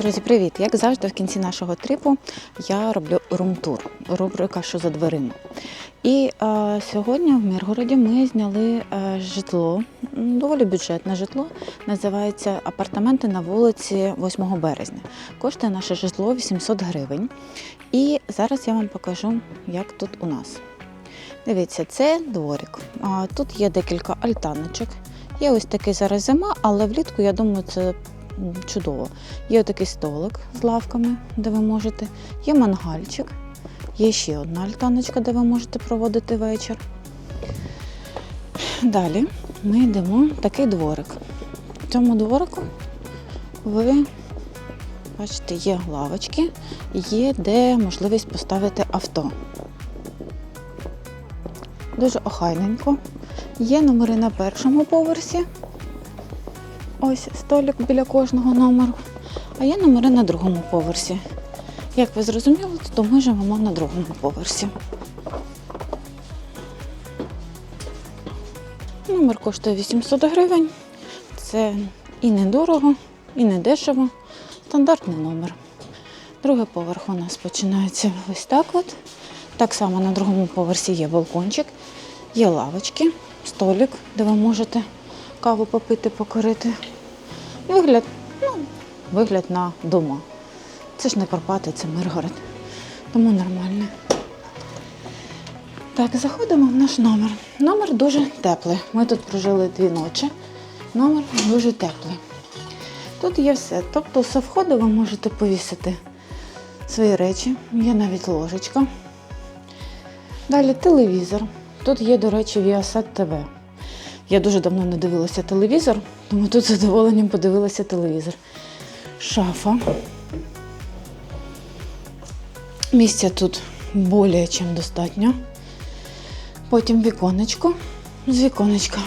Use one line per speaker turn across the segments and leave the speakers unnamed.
Друзі, привіт! Як завжди, в кінці нашого трипу я роблю румтур, рубрика що за дверима. І е, сьогодні в Миргороді ми зняли е, житло, доволі бюджетне житло. Називається апартаменти на вулиці 8 березня. Коштує наше житло 800 гривень. І зараз я вам покажу, як тут у нас. Дивіться, це дворик. Тут є декілька альтаночок. Є ось такий зараз зима, але влітку, я думаю, це чудово. Є такий столик з лавками, де ви можете. Є мангальчик. Є ще одна альтаночка, де ви можете проводити вечір. Далі ми йдемо в такий дворик. В цьому дворику ви бачите, є лавочки, є де можливість поставити авто. Дуже охайненько. Є номери на першому поверсі. Ось столик біля кожного номеру. А є номери на другому поверсі. Як ви зрозуміли, то ми живемо на другому поверсі. Номер коштує 800 гривень. Це і недорого, і не дешево. Стандартний номер. Другий поверх у нас починається ось так от. Так само на другому поверсі є балкончик, є лавочки, столик, де ви можете каву попити, покорити. Вигляд, ну, вигляд на дома. Це ж не Карпати, це Миргород. Тому нормально. Так, заходимо в наш номер. Номер дуже теплий. Ми тут прожили дві ночі. Номер дуже теплий. Тут є все. Тобто з входу ви можете повісити свої речі. Є навіть ложечка. Далі телевізор. Тут є, до речі, Viasat TV. Я дуже давно не дивилася телевізор, тому тут з задоволенням подивилася телевізор. Шафа. Місця тут більше, ніж достатньо. Потім віконечко. З віконечка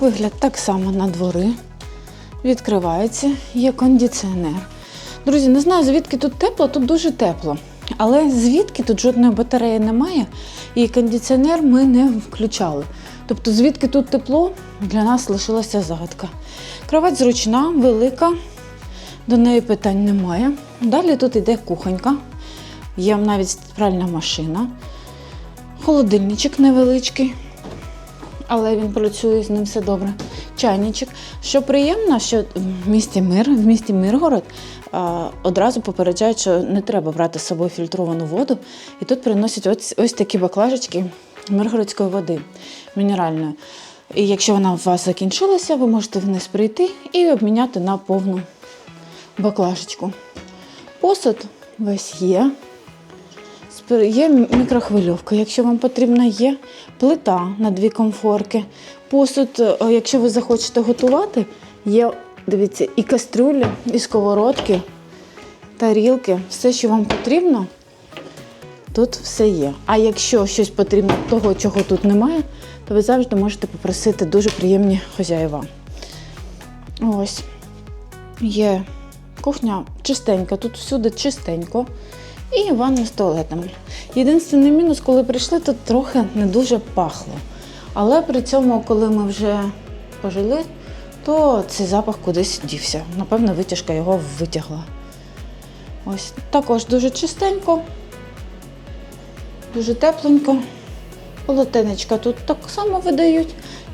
вигляд так само на двори. Відкривається, є кондиціонер. Друзі, не знаю, звідки тут тепло, тут дуже тепло. Але звідки тут жодної батареї немає, і кондиціонер ми не включали. Тобто, звідки тут тепло, для нас лишилася загадка. Кровать зручна, велика, до неї питань немає. Далі тут йде кухонька, є навіть пральна машина, холодильничок невеличкий, але він працює з ним все добре. Чайничок. Що приємно, що в місті Мир, в місті Миргород а, одразу попереджають, що не треба брати з собою фільтровану воду. І тут приносять ось, ось такі баклажечки миргородської води мінеральної. І якщо вона у вас закінчилася, ви можете вниз прийти і обміняти на повну баклажечку. Посуд весь є. Є мікрохвильовка, якщо вам потрібна, є плита на дві комфорки. Посуд, е, якщо ви захочете готувати, є, дивіться, і кастрюлі, і сковородки, тарілки, все, що вам потрібно, тут все є. А якщо щось потрібно того, чого тут немає, то ви завжди можете попросити дуже приємні хазяїва. Ось. Є кухня чистенька, тут всюди чистенько. І ванна з туалетом. Єдиний мінус, коли прийшли, тут трохи не дуже пахло. Але при цьому, коли ми вже пожили, то цей запах кудись дівся. Напевно, витяжка його витягла. Ось також дуже чистенько, дуже тепленько. Полотенечка тут так само видають.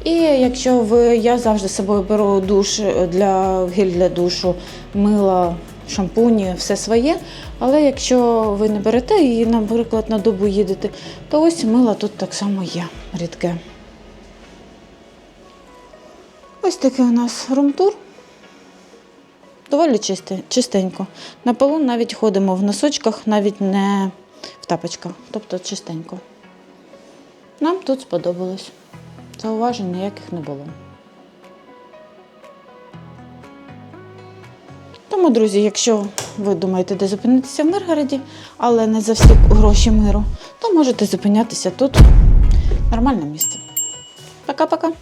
І якщо ви, я завжди з собою беру душ для гель для душу, мила, шампуні, все своє. Але якщо ви не берете і, наприклад, на добу їдете, то ось мила тут так само є рідке. Ось такий у нас румтур. Доволі чисте, чистенько. На полу навіть ходимо в носочках, навіть не в тапочках, тобто чистенько. Нам тут сподобалось. Зауважень ніяких не було. Тому, друзі, якщо ви думаєте, де зупинитися в Миргороді, але не за всі гроші миру, то можете зупинятися тут. Нормальне місце. Пока-пока.